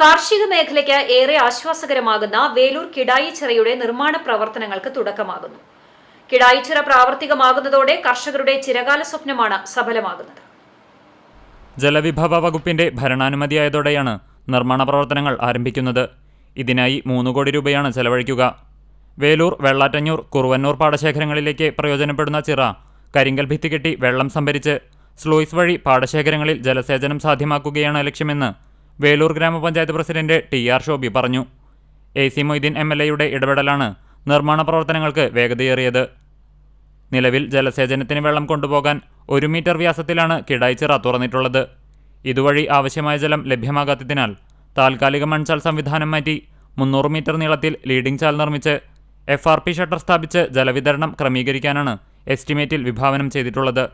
കാർഷിക മേഖലയ്ക്ക് ഏറെ ആശ്വാസകരമാകുന്ന വേലൂർ കിടായിച്ചിറയുടെ നിർമ്മാണ പ്രവർത്തനങ്ങൾക്ക് തുടക്കമാകുന്നു. കിടായിച്ചിറ പ്രാവർത്തികമാകുന്നതോടെ കർഷകരുടെ ചിരകാല സ്വപ്നമാണ് സഫലമാകുന്നത്. ജലവിഭവ വകുപ്പിന്റെ ഭരണാനുമതിയായതോടെയാണ് നിർമ്മാണ പ്രവർത്തനങ്ങൾ ആരംഭിക്കുന്നത്. ഇതിനായി മൂന്ന് കോടി രൂപയാണ് ചെലവഴിക്കുക. വേലൂർ വെള്ളാറ്റഞ്ഞൂർ കുറുവന്നൂർ പാടശേഖരങ്ങളിലേക്ക് പ്രയോജനപ്പെടുന്ന ചിറ കരിങ്കൽ ഭിത്തി കെട്ടി വെള്ളം സംഭരിച്ച് സ്ലൂയിസ് വഴി പാടശേഖരങ്ങളിൽ ജലസേചനം സാധ്യമാക്കുകയാണ് ലക്ഷ്യമെന്ന് വേലൂർ ഗ്രാമപഞ്ചായത്ത് പ്രസിഡന്റ് ടി ആർ ഷോബി പറഞ്ഞു. A C Moideen M L എയുടെ ഇടപെടലാണ് നിർമ്മാണ പ്രവർത്തനങ്ങൾക്ക് വേഗതയേറിയത്. നിലവിൽ ജലസേചനത്തിന് വെള്ളം കൊണ്ടുപോകാൻ ഒരു മീറ്റർ വ്യാസത്തിലാണ് കിടായിച്ചിറ തുറന്നിട്ടുള്ളത്. ഇതുവഴി ആവശ്യമായ ജലം ലഭ്യമാകാത്തതിനാൽ താൽക്കാലിക മൺചാൽ സംവിധാനം മാറ്റി മുന്നൂറ് മീറ്റർ നീളത്തിൽ ലീഡിംഗ് ചാൽ നിർമ്മിച്ച് എഫ് ആർ പി ഷട്ടർ സ്ഥാപിച്ച് ജലവിതരണം ക്രമീകരിക്കാനാണ് എസ്റ്റിമേറ്റിൽ വിഭാവനം ചെയ്തിട്ടുള്ളത്.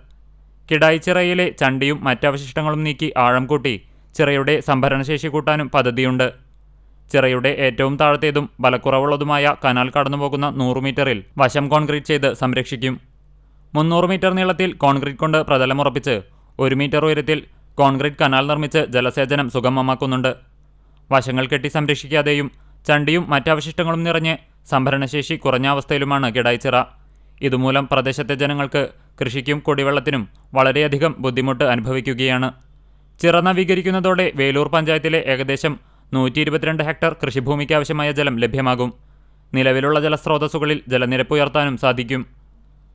കിടായിച്ചിറയിലെ ചണ്ടിയും മറ്റവശിഷ്ടങ്ങളും നീക്കി ആഴം കൂട്ടി ചിറയുടെ സംഭരണശേഷി കൂട്ടാനും പദ്ധതിയുണ്ട്. ചിറയുടെ ഏറ്റവും താഴത്തേതും ബലക്കുറവുള്ളതുമായ കനാൽ കടന്നുപോകുന്ന നൂറ് മീറ്ററിൽ വശം കോൺക്രീറ്റ് ചെയ്ത് സംരക്ഷിക്കും. മുന്നൂറ് മീറ്റർ നീളത്തിൽ കോൺക്രീറ്റ് കൊണ്ട് പ്രതലമുറപ്പിച്ച് ഒരു മീറ്റർ ഉയരത്തിൽ കോൺക്രീറ്റ് കനാൽ നിർമ്മിച്ച് ജലസേചനം സുഗമമാക്കുന്നുണ്ട്. വശങ്ങൾ കെട്ടി സംരക്ഷിക്കാതെയും ചണ്ടിയും മറ്റവശിഷ്ടങ്ങളും നിറഞ്ഞ് സംഭരണശേഷി കുറഞ്ഞ അവസ്ഥയിലുമാണ് കിടായിച്ചിറ ഇതുമൂലം പ്രദേശത്തെ ജനങ്ങൾക്ക് കൃഷിക്കും കുടിവെള്ളത്തിനും വളരെയധികം ബുദ്ധിമുട്ട് അനുഭവിക്കുകയാണ്. ചിറ നവീകരിക്കുന്നതോടെ വേലൂർ പഞ്ചായത്തിലെ ഏകദേശം നൂറ്റി ഇരുപത്തിരണ്ട് ഹെക്ടർ കൃഷിഭൂമിക്ക് ആവശ്യമായ ജലം ലഭ്യമാകും. നിലവിലുള്ള ജലസ്രോതസ്സുകളിൽ ജലനിരപ്പ് ഉയർത്താനും സാധിക്കും.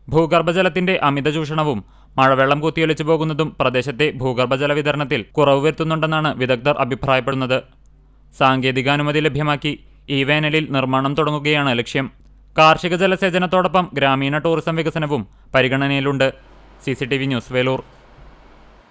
ഭൂഗർഭജലത്തിന്റെ അമിത ചൂഷണവും മഴവെള്ളം കുത്തിയൊലിച്ചു പോകുന്നതും പ്രദേശത്തെ ഭൂഗർഭജല വിതരണത്തിൽ കുറവ് വരുത്തുന്നുണ്ടെന്നാണ് വിദഗ്ധർ അഭിപ്രായപ്പെടുന്നത്. സാങ്കേതികാനുമതി ലഭ്യമാക്കി ഈ വേനലിൽ നിർമ്മാണം തുടങ്ങുകയാണ് ലക്ഷ്യം. കാർഷിക ജലസേചനത്തോടൊപ്പം ഗ്രാമീണ ടൂറിസം വികസനവും പരിഗണനയിലുണ്ട്. C news Veloor.